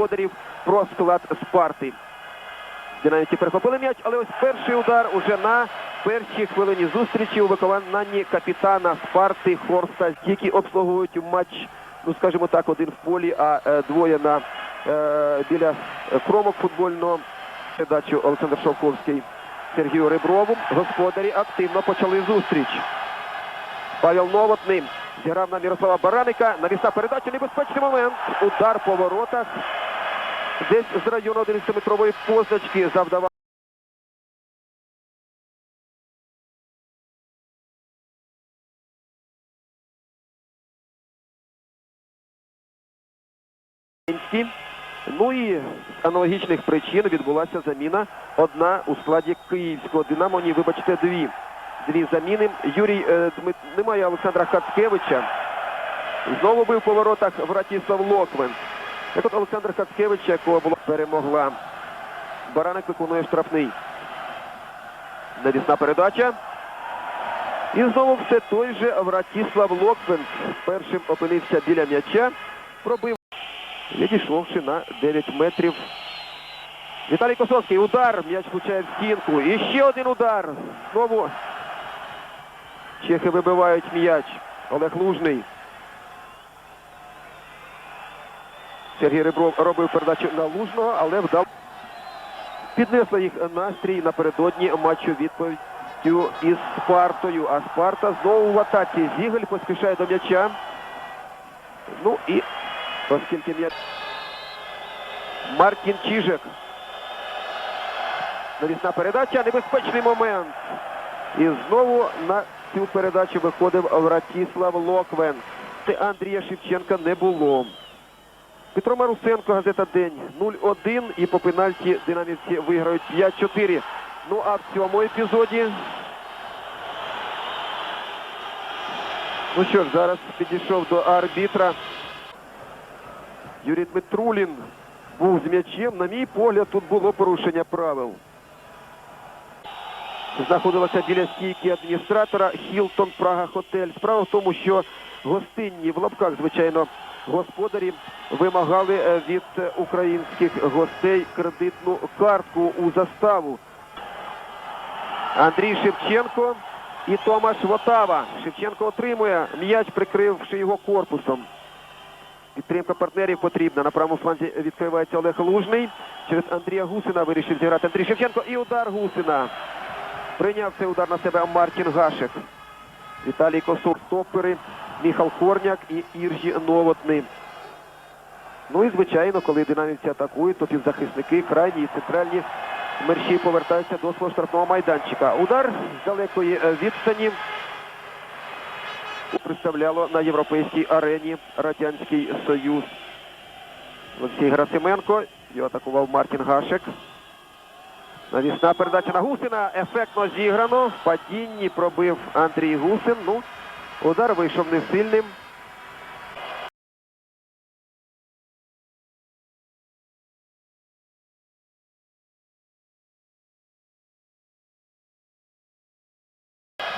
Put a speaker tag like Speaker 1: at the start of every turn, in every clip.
Speaker 1: Подарів про склад Спарти. Динаміці перехопили м'яч, але ось перший удар уже на першій хвилині зустрічі у виконанні капітана Спарти Хорста, які обслуговують матч, ну скажімо так, один в полі, а е, двоє на е, біля кромок футбольного. Передачу Олександр Шовковський Сергію Реброву. Господарі активно почали зустріч. Павел Новотний зіграв на Мірослава Бараника. Навісна передача. Небезпечний момент. Удар по воротах. Десь з району 11-метрової позначки завдавав. Ну і з аналогічних причин відбулася заміна. Одна у складі київського Динамо. Ні, вибачте, дві. Дві заміни. Юрій е, Дмит... немає Олександра Хацкевича. Знову бив по воротах Вратіслав Локвен. Так от Олександр Хацкевич, якого була перемогла. Бараник виконує штрафний. Навісна передача. І знову все той же Вратіслав Локвен. Першим опинився біля м'яча. Пробив, відійшовши на 9 метрів. Віталій Косовський. Удар. М'яч влучає в стінку. І ще один удар. Знову чехи вибивають м'яч. Олег Лужний. Сергій Ребров робив передачу на Лужного, але вдав. Піднесли їх настрій напередодні матчу відповіддю із Спартою. А Спарта знову в атаці. Зігель поспішає до м'яча. Ну і оскільки м'яч. Мартін Чижик. Навісна передача. Небезпечний момент. І знову на цю передачу виходив Вратіслав Локвен. Андрія Шевченка не було. Петро Марусенко, газета День 0-1 і по пенальті динамівці виграють 5-4. Ну а в цьому епізоді. Ну що ж, зараз підійшов до арбітра. Юрій Дмитрулін був з м'ячем. На мій погляд, тут було порушення правил. Знаходилася біля стійки адміністратора Хілтон Прага Хотель. Справа в тому, що гостинні в лапках, звичайно, господарі вимагали е, від українських гостей кредитну картку у заставу. Андрій Шевченко і Томаш Вотава. Шевченко отримує м'яч, прикривши його корпусом. Підтримка партнерів потрібна. На правому фланзі відкривається Олег Лужний. Через Андрія Гусина вирішив зіграти Андрій Шевченко і удар Гусина. Прийняв цей удар на себе Мартін Гашек. Віталій Косур стопери, Міхал Корняк і Іржі Новотний. Ну і звичайно, коли динамівці атакують, то півзахисники крайні і центральні мерші повертаються до свого штрафного майданчика. Удар з далекої е, відстані представляло на європейській арені Радянський Союз. Олексій Грасименко. Його атакував Мартін Гашек. Навісна передача на Гусина. Ефектно зіграно. В падінні пробив Андрій Гусин. Ну, удар вийшов не сильним.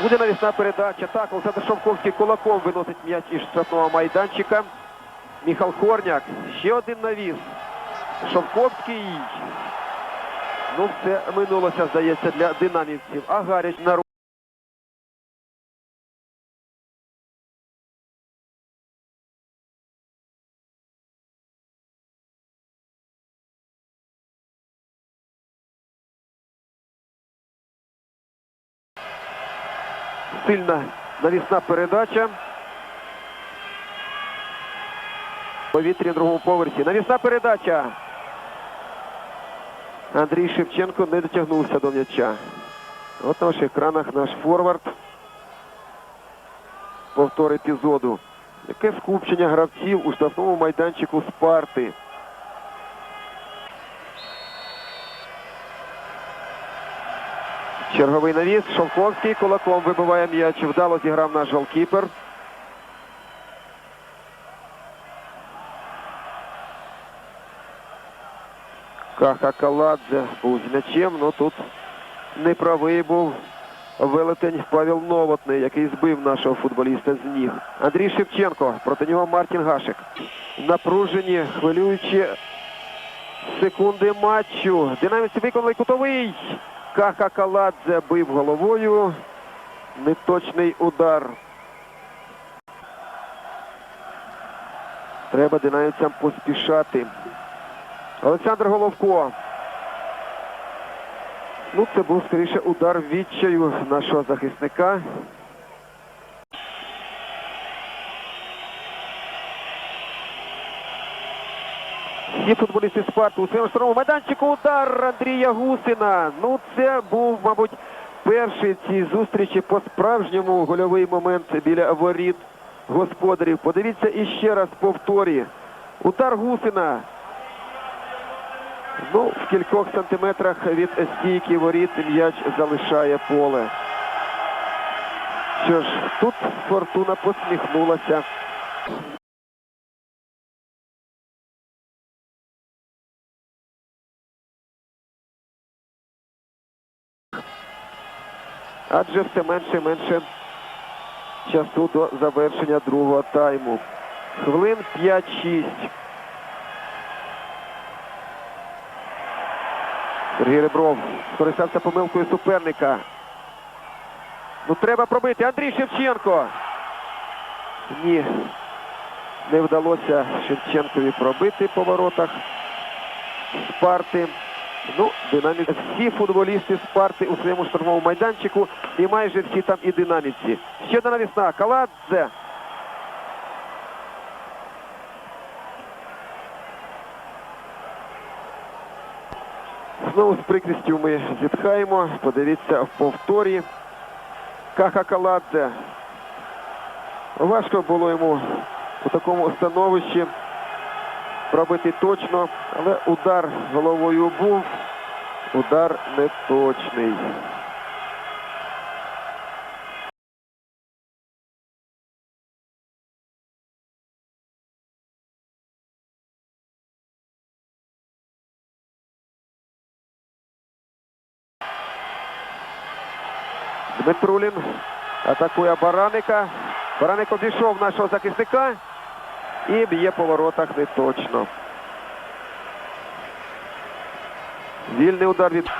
Speaker 1: Буде навісна передача. Так, Олександр Шовковський кулаком виносить м'яч із штрафного майданчика. Міхал Корняк. Ще один навіс. Шовковський. Ну, все минулося, здається, для динамівців. А Гаряч на Сильна навісна передача. Повітря на другому поверсі. Навісна передача. Андрій Шевченко не дотягнувся до м'яча. От на ваших екранах наш форвард. Повтор епізоду. Яке скупчення гравців у штрафному майданчику Спарти. Черговий навіс. Шовковський кулаком вибиває м'яч. Вдало зіграв наш голкіпер. Каха Каладзе був з м'ячем, ну тут неправий був велетень Павел Новотний, який збив нашого футболіста з ніг. Андрій Шевченко, проти нього Мартін Гашек. Напружені, хвилюючі секунди матчу. Динамівці виконали кутовий. Каха Каладзе бив головою. Неточний удар. Треба динамівцям поспішати. Олександр Головко. Ну, це був скоріше удар відчаю нашого захисника. Всі футболісти Спарту у своєму штурмовому майданчику удар Андрія Гусина. Ну, це був, мабуть, перший цій зустрічі по справжньому гольовий момент біля воріт господарів. Подивіться іще раз повторі. Удар Гусина. Ну, в кількох сантиметрах від стійки воріт м'яч залишає поле. Що ж, тут фортуна посміхнулася. Адже все менше і менше часу до завершення другого тайму. Хвилин 5-6. Сергій Ребров скористався помилкою суперника. Ну треба пробити. Андрій Шевченко. Ні. Не вдалося Шевченкові пробити по воротах Спарти. Ну, динамік. Всі футболісти Спарти у своєму штурмовому майданчику і майже всі там і динаміці. Ще одна навісна. Каладзе. Знову з прикрістю ми зітхаємо. Подивіться в повторі. Каха Каладзе. Важко було йому у такому становищі пробити точно, але удар головою був. Удар неточний. Дмитрулін атакує Бараника. Бараник обійшов нашого захисника і б'є по воротах неточно. Вільний удар від.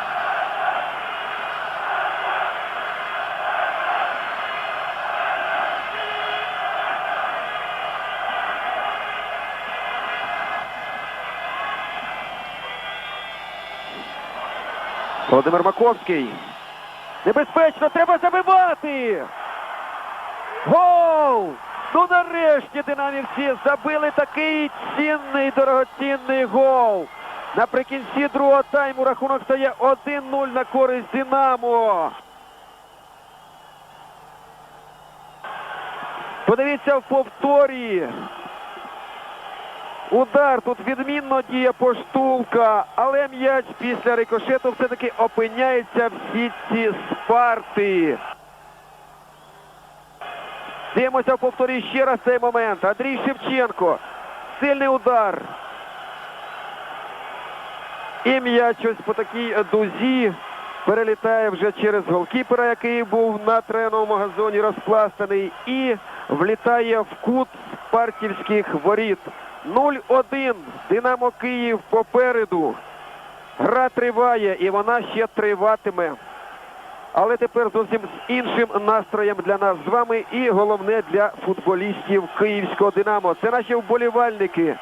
Speaker 1: Володимир Маковський. Небезпечно, треба забивати. Гол! Ну нарешті динамівці забили такий цінний, дорогоцінний гол. Наприкінці другого тайму рахунок стає 1-0 на користь Динамо. Подивіться в повторі. Удар тут відмінно діє поштулка, але м'яч після рикошету все-таки опиняється в сітці Спарти. Дивимося в повторі ще раз цей момент. Андрій Шевченко. Сильний удар. І м'яч ось по такій дузі перелітає вже через голкіпера, який був на треновому газоні розпластаний, і влітає в кут спартівських воріт. 0-1. Динамо Київ попереду. Гра триває і вона ще триватиме. Але тепер зовсім з іншим настроєм для нас з вами і головне для футболістів київського Динамо. Це наші вболівальники.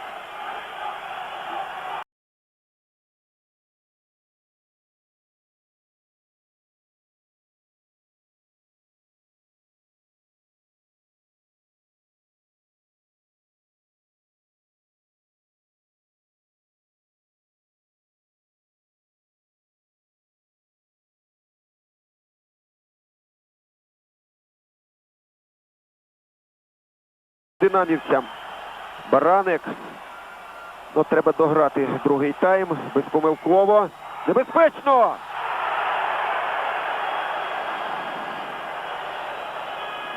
Speaker 1: Динамівцям. Бараник. Ну, треба дограти другий тайм. Безпомилково. Небезпечно!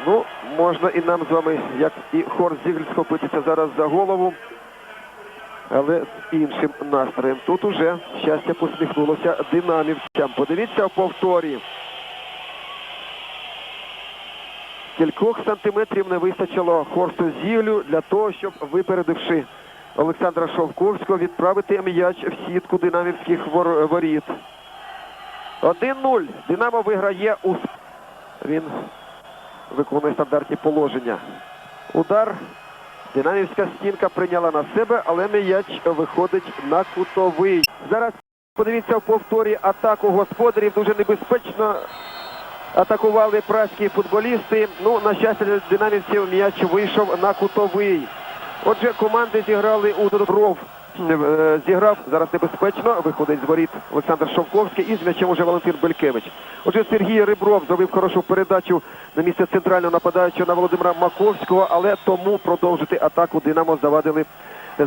Speaker 1: Ну, можна і нам з вами, як і Хорст Зігль, схопитися зараз за голову. Але з іншим настроєм. Тут уже щастя посміхнулося динамівцям. Подивіться в повторі. Кількох сантиметрів не вистачило Хорсту Зівлю для того, щоб випередивши Олександра Шовковського відправити м'яч в сітку динамівських воріт. 1-0. Динамо виграє у Він виконує стандартні положення. Удар. Динамівська стінка прийняла на себе, але м'яч виходить на кутовий. Зараз подивіться в повторі атаку господарів. Дуже небезпечно атакували праські футболісти. Ну, на щастя, для динамівців м'яч вийшов на кутовий. Отже, команди зіграли у Добров. Е, Зіграв зараз небезпечно. Виходить з воріт Олександр Шовковський і з м'ячем уже Валентин Белькевич. Отже, Сергій Рибров зробив хорошу передачу на місце центрального нападаючого на Володимира Маковського, але тому продовжити атаку Динамо завадили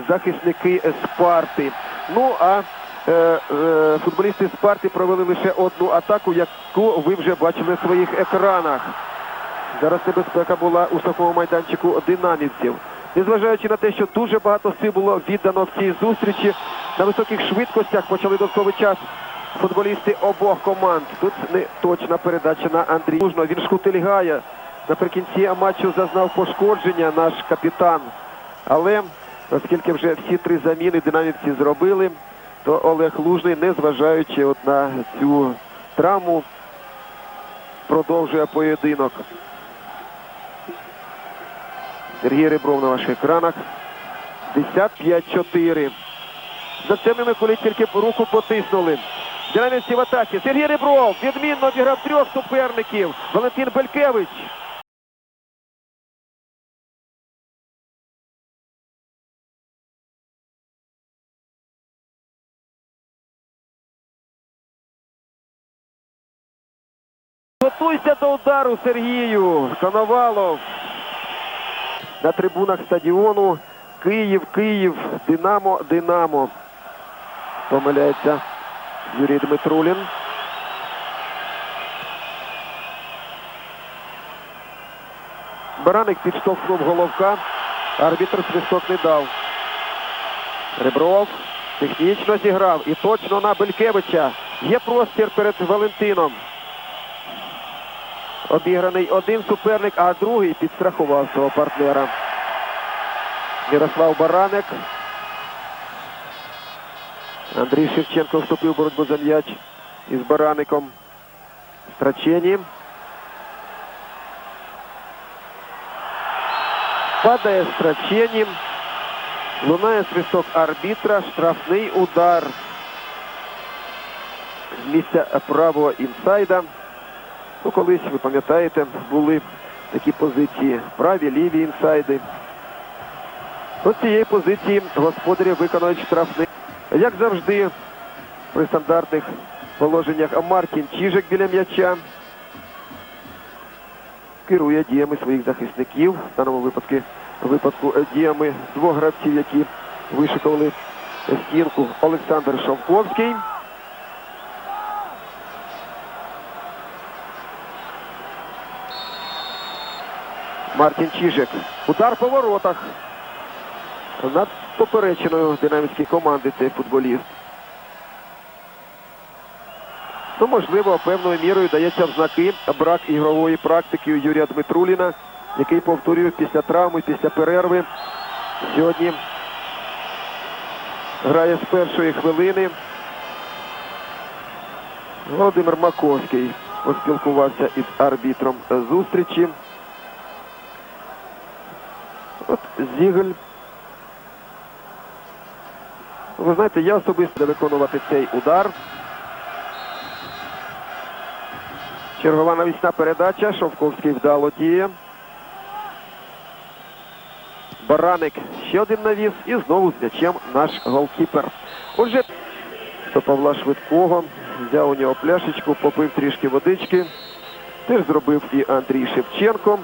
Speaker 1: захисники Спарти. Ну а футболісти Спарти провели лише одну атаку, яку ви вже бачили на своїх екранах. Зараз небезпека була у штрафному майданчику динамівців. Незважаючи на те, що дуже багато сил було віддано в цій зустрічі, на високих швидкостях почали додатковий час футболісти обох команд. Тут не точна передача на Андрій. Лужно. Він шкутильгає. Наприкінці матчу зазнав пошкодження наш капітан. Але оскільки вже всі три заміни динамівці зробили, то Олег Лужний, незважаючи от на цю травму, продовжує поєдинок. Сергій Ребров на ваших екранах. 55-4. За темними коли тільки руку потиснули. Динамівці в атаці. Сергій Ребров відмінно обіграв трьох суперників. Валентин Белькевич. Готуйся до удару, Сергію. Коновалов. На трибунах стадіону. Київ, Київ, Динамо, Динамо. Помиляється Юрій Дмитрулін. Бараник підштовхнув головка. Арбітр свисток не дав. Ребров технічно зіграв і точно на Белькевича. Є простір перед Валентином. Обіграний один суперник, а другий підстрахував свого партнера. Ярослав Бараник. Андрій Шевченко вступив в боротьбу за м'яч із Бараником. Страчені. Падає Страчені. Лунає свисток арбітра. Штрафний удар. З місця правого інсайда. Ну, колись, ви пам'ятаєте, були такі позиції. Праві, ліві інсайди. З цієї позиції господарі виконують штрафний. Як завжди, при стандартних положеннях Мартін Чижик біля м'яча керує діями своїх захисників. В даному випадку, випадку е, діями двох гравців, які вишикували стінку Олександр Шовковський. Мартін Чижик. Удар по воротах. Над попереченою динамівської команди цей футболіст. Ну, можливо, певною мірою дається в знаки брак ігрової практики у Юрія Дмитруліна, який повторює після травми, після перерви. Сьогодні грає з першої хвилини. Володимир Маковський поспілкувався із арбітром зустрічі. От Зігель. Ви знаєте, я особисто виконувати цей удар. Чергова навісна передача. Шовковський вдало діє. Бараник ще один навіс. І знову з м'ячем наш голкіпер. Отже, до Павла Швидкого взяв у нього пляшечку, попив трішки водички. Теж зробив і Андрій Шевченко.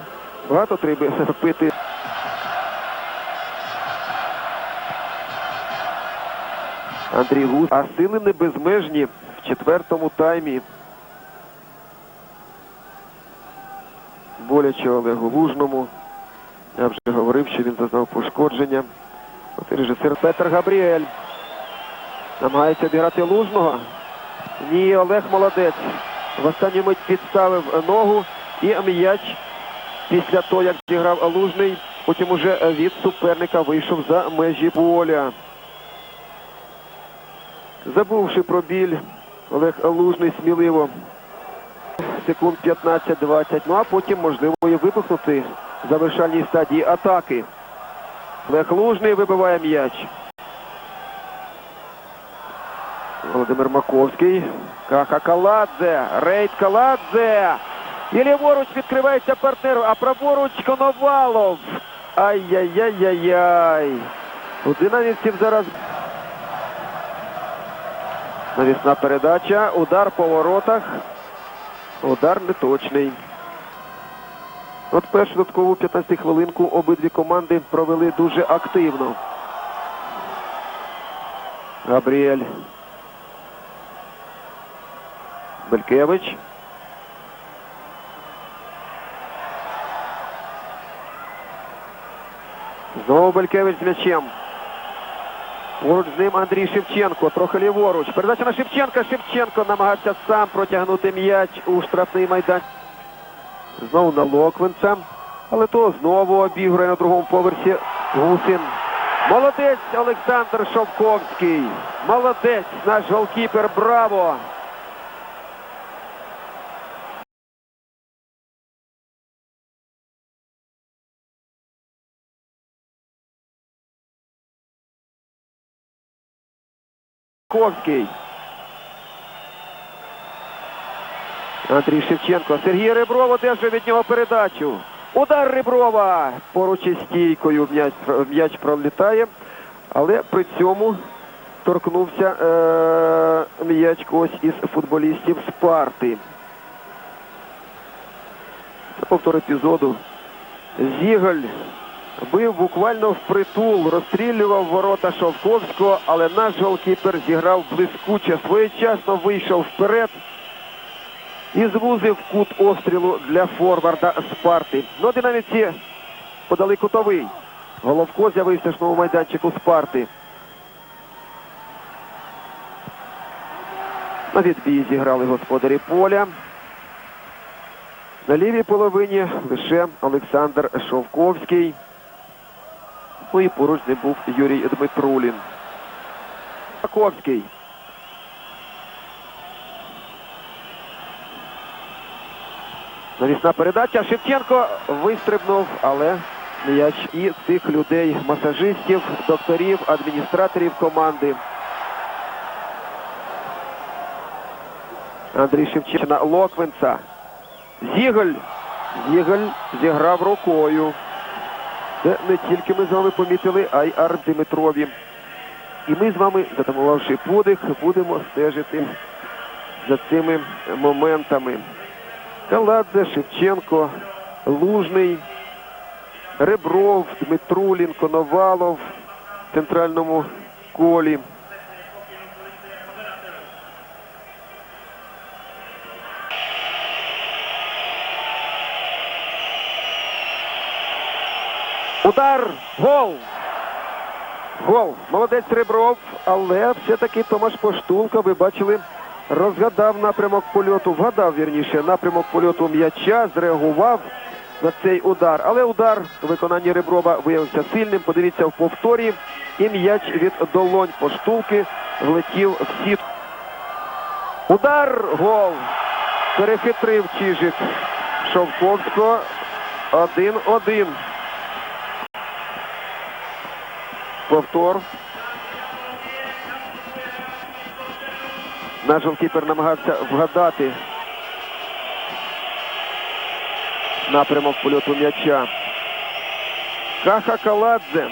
Speaker 1: Багато треба пити. Андрій Гус. А сили не безмежні в четвертому таймі. Боляче Олегу Лужному. Я вже говорив, що він зазнав пошкодження. От режисер Петр Габріель. Намагається обіграти Лужного. Ні, Олег молодець. В останню мить підставив ногу і м'яч після того, як зіграв Лужний, Потім уже від суперника вийшов за межі поля. Забувши про біль, Олег Лужний сміливо секунд 15-20. Ну а потім можливо і випухнути в завершальній стадії атаки. Олег Лужний вибиває м'яч. Володимир Маковський. Каха Каладзе. Рейд Каладзе. І ліворуч відкривається партнеру, а праворуч Коновалов. Ай-яй-яй-яй-яй. У динамівців зараз навісна передача. Удар по воротах. Удар неточний. От першу додаткову 15 хвилинку обидві команди провели дуже активно. Габріель. Белькевич. Знову Белькевич з м'ячем. Поруч з ним Андрій Шевченко. Трохи ліворуч. Передача на Шевченка. Шевченко намагався сам протягнути м'яч у штрафний майдан. Знову на Локвинця. Але то знову обіграє на другому поверсі Гусин. Молодець Олександр Шовковський. Молодець наш голкіпер. Браво! Ковський. Андрій Шевченко. Сергій Ребров одержує від нього передачу. Удар Реброва. Поруч із стійкою м'яч, пролітає. Але при цьому торкнувся е- м'яч когось із футболістів Спарти. Це повтор епізоду. Зіголь бив буквально впритул, розстрілював ворота Шовковського, але наш голкіпер зіграв блискуче, своєчасно вийшов вперед і звузив кут обстрілу для форварда Спарти. Ну, динаміці подали кутовий. Головко з'явився в штрафному майданчику Спарти. На відбій зіграли господарі поля. На лівій половині лише Олександр Шовковський. Ну і поруч з ним був Юрій Дмитрулін. Маковський. Навісна передача. Шевченко вистрибнув, але м'яч і цих людей, масажистів, докторів, адміністраторів команди. Андрій Шевченко Локвинца. Зіголь. Зіголь зіграв рукою. Це не тільки ми з вами помітили, а й Ар Димитрові. І ми з вами, затамувавши подих, будемо стежити за цими моментами. Каладзе, Шевченко, Лужний, Ребров, Дмитрулін, Коновалов в центральному колі. Удар! Гол! Гол! Молодець Ребров, але все-таки Томаш Поштулка, ви бачили, розгадав напрямок польоту, вгадав вірніше напрямок польоту м'яча, зреагував на цей удар. Але удар у виконанні Реброва виявився сильним. Подивіться в повторі. І м'яч від долонь Поштулки влетів в сітку. Удар! Гол! Перехитрив Чижик Шовковського. 1-1. Повтор. Наш голкіпер намагався вгадати напрямок польоту м'яча. Каха Каладзе.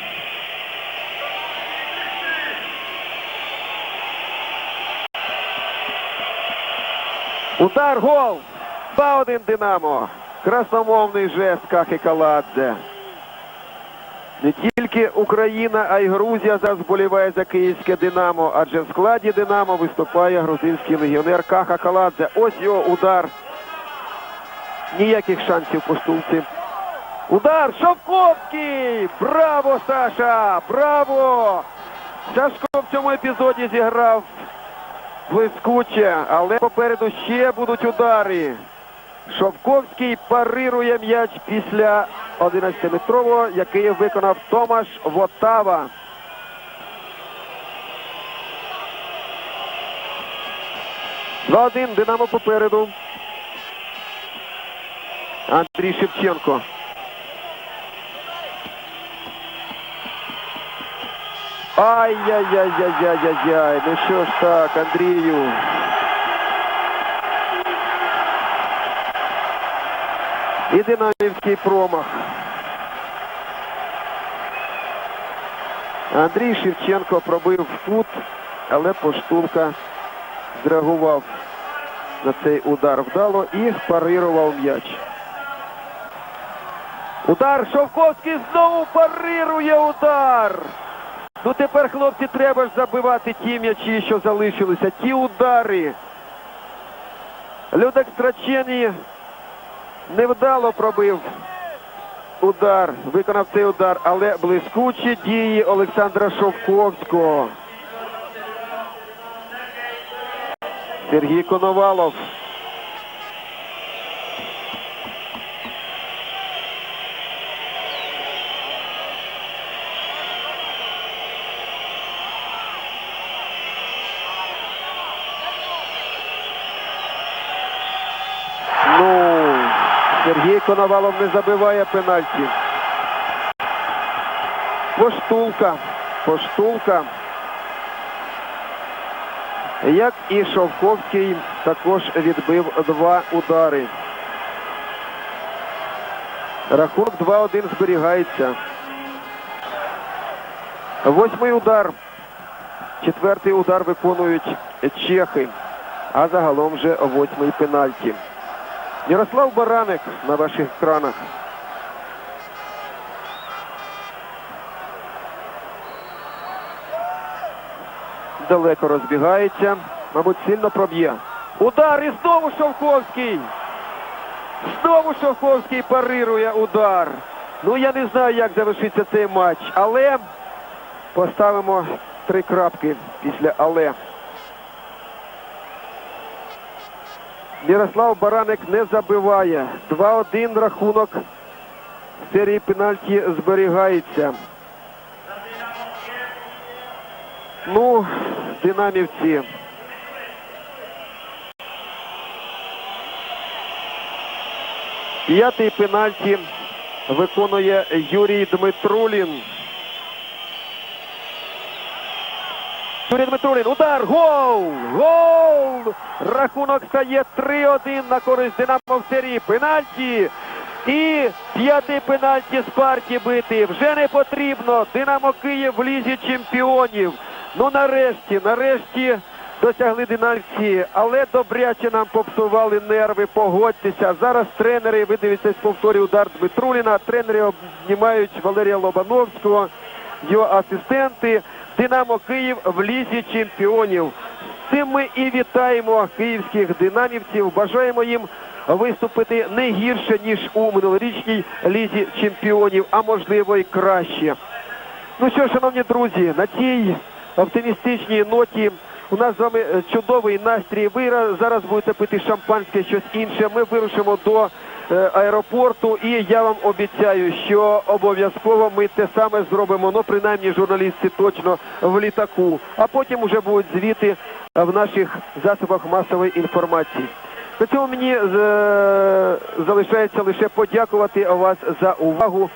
Speaker 1: Удар гол! 2-1 Динамо. Красномовний жест Кахи Каладзе. Тільки Україна, а й Грузія зараз вболіває за київське Динамо, адже в складі Динамо виступає грузинський легіонер Каха Каладзе. Ось його удар. Ніяких шансів по штулці. Удар Шовковський! Браво, Саша! Браво! Сашко в цьому епізоді зіграв блискуче, але попереду ще будуть удари. Шовковський парирує м'яч після 11-метрового, який виконав Томаш Вотава. Два один Динамо попереду. Андрій Шевченко. Ай-яй-яй-яй-яй-яй-яй. Ну що ж так, Андрію. І динамівський промах. Андрій Шевченко пробив кут, але поштулка зреагував на цей удар вдало і парирував м'яч. Удар Шовковський знову парирує удар. Ну тепер, хлопці, треба ж забивати ті м'ячі, що залишилися. Ті удари. Людек Страчені невдало пробив удар, виконав цей удар, але блискучі дії Олександра Шовковського. Сергій Коновалов. Ну, Сергій Коновалов не забиває пенальті. Поштулка. Поштулка. Як і Шовковський також відбив два удари. Рахунок 2-1 зберігається. Восьмий удар. Четвертий удар виконують чехи. А загалом вже восьмий пенальті. Ярослав Бараник на ваших екранах. Далеко розбігається. Мабуть, сильно проб'є. Удар і знову Шовковський. Знову Шовковський парирує удар. Ну я не знаю, як завершиться цей матч, але поставимо три крапки після але. Ярослав Бараник не забиває. 2-1 рахунок серії пенальті зберігається. Ну, динамівці. П'ятий пенальті виконує Юрій Дмитрулін. Юрій Дмитрулін, удар, гол! Гол! Рахунок стає 3-1 на користь Динамо в серії пенальті. І п'ятий пенальті з партії бити. Вже не потрібно. Динамо Київ в лізі чемпіонів. Ну нарешті, нарешті досягли динамівці, але добряче нам попсували нерви, погодьтеся. Зараз тренери, ви дивитесь повторі удар Дмитруліна, тренери обнімають Валерія Лобановського, його асистенти. Динамо Київ в лізі чемпіонів. З цим ми і вітаємо київських динамівців. Бажаємо їм виступити не гірше, ніж у минулорічній лізі чемпіонів, а можливо і краще. Ну що, шановні друзі, на цій оптимістичній ноті у нас з вами е, чудовий настрій. Ви зараз будете пити шампанське, щось інше. Ми вирушимо до аеропорту, і я вам обіцяю, що обов'язково ми те саме зробимо. Ну, принаймні, журналісти точно в літаку. А потім вже будуть звіти е, в наших засобах масової інформації. На цьому мені е, залишається лише подякувати вас за увагу.